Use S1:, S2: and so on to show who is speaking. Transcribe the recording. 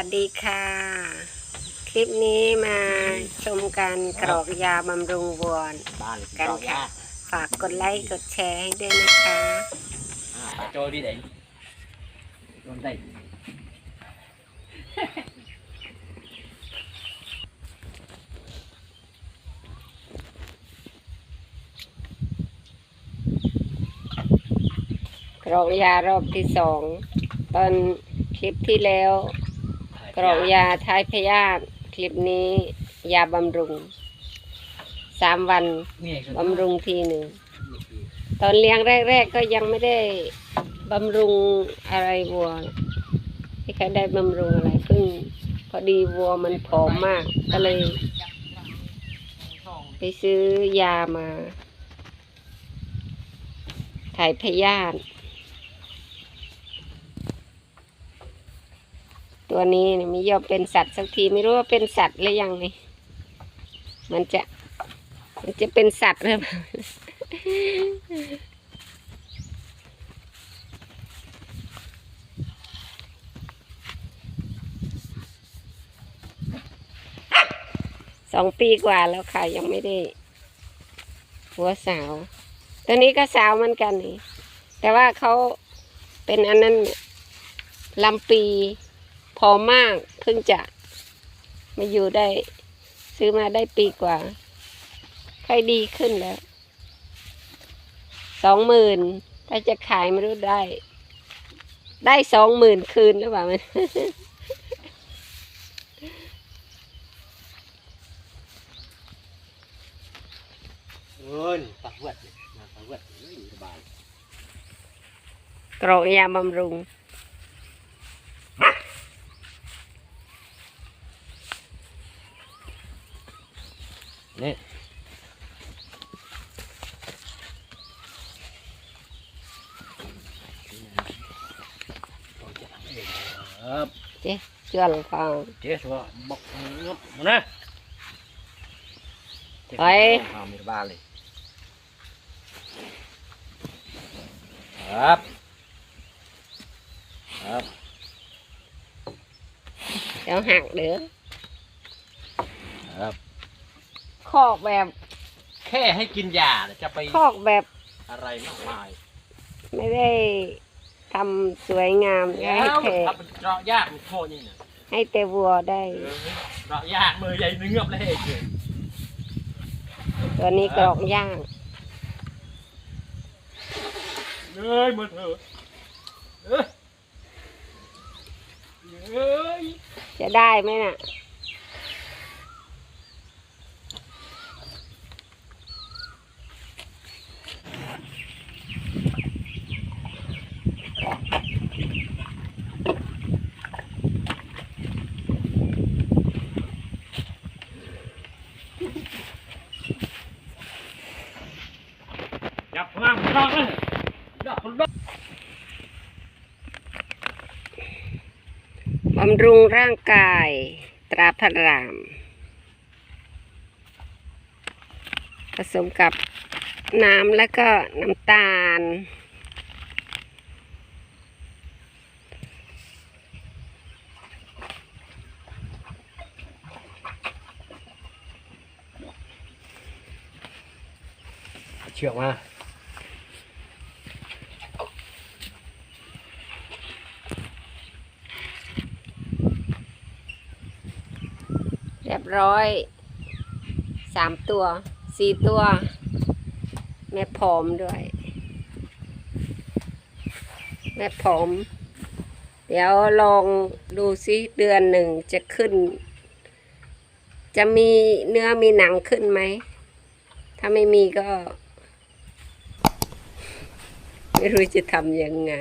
S1: วัสดีค่ะ คลิปนี้มาชมการกรอกยาบำรุงวัว
S2: บ้าน
S1: กัน
S2: รอก
S1: ค่ะ
S2: ยา
S1: ฝากกดไลค์กดแชร์ให้ด้วยนะคะ
S2: อ่าปลาโจย đi định luôn đây
S1: กรอกยารอบที่สอง ตอนคลิปที่แล้ว กรอกยาท้ายพยาธิคลิปนี้ ยาบำรุงสามวัน
S2: nghe
S1: บำรุงทีหนึ่งตอนเลี้ยงแรก ๆ ก็ยังไม่ได้บำรุงอะไรวัวไม่เคยได้บำรุงอะไรเพิ่งพอดีวัวมันผอมมากก็เลย ไปซื้อยามา ถ่ายพยาธิ ตัวนี้เนี่ยไม่ยอมเป็นสัตว์สักทีไม่รู้ว่าเป็นสัตว์หรือยังนี่มันจะ มันจะเป็นสัตว์หรือเปล่าสองปีกว่าแล้วค่ะ ยังไม่ได้ หัวสาว ตัวนี้ก็สาวเหมือนกันนี่แต่ว่าเขาเป็นอันนั้นลำปี พอมากเพิ่งจะมาอยู่ได้ ซื้อมาได้ปีกว่าค่อยดีขึ้นแล้วสองหมื่นถ้าจะขายไม่รู้ได้ ได้สองหมื่นคืนหรือเปล่ามัน
S2: ơi tao vượt tao vượt bài
S1: กรอกยาบำรุง
S2: nè Hấp,
S1: เจ๊จวนฟัง
S2: chế xuống bọc ngấp nè
S1: Đấy.
S2: vào mười ba này Hấp. Hấp.
S1: เดี๋ยวหักเด้อ
S2: Hấp.
S1: คอกแบบ
S2: แค่ให้กินยาน่ะจะไป
S1: คอกแบบ
S2: อะไรมากมาย
S1: ไม่ได้ทำสวยงาม
S2: แล้
S1: ให้
S2: ว
S1: แขก
S2: ทำเป็นเจาะยากมันโทษนี่นะ
S1: ให้แต่วัวได้
S2: เจาะยากมือใหญ่เนื้อบเลยเฉย
S1: ตัวนี้กรอกย่าง
S2: เอ้ยมือเถอะเอ้ยเอ้ย
S1: จะได้ไหมน่ะ
S2: จับพลังพลังเลยดับพลัง
S1: บำรุงร่างกาย ตราพระราม ผสมกับน้ำแล้วก็น้ำตาล
S2: เชือกมา
S1: เรียบร้อยสามตัวสี่ตัว แม่ผอมด้วย แม่ผอม เดี๋ยวลองดูซิเดือนหนึ่งจะขึ้น จะมีเนื้อมีหนังขึ้นไหม ถ้าไม่มีก็ ไม่รู้จะทำยังไง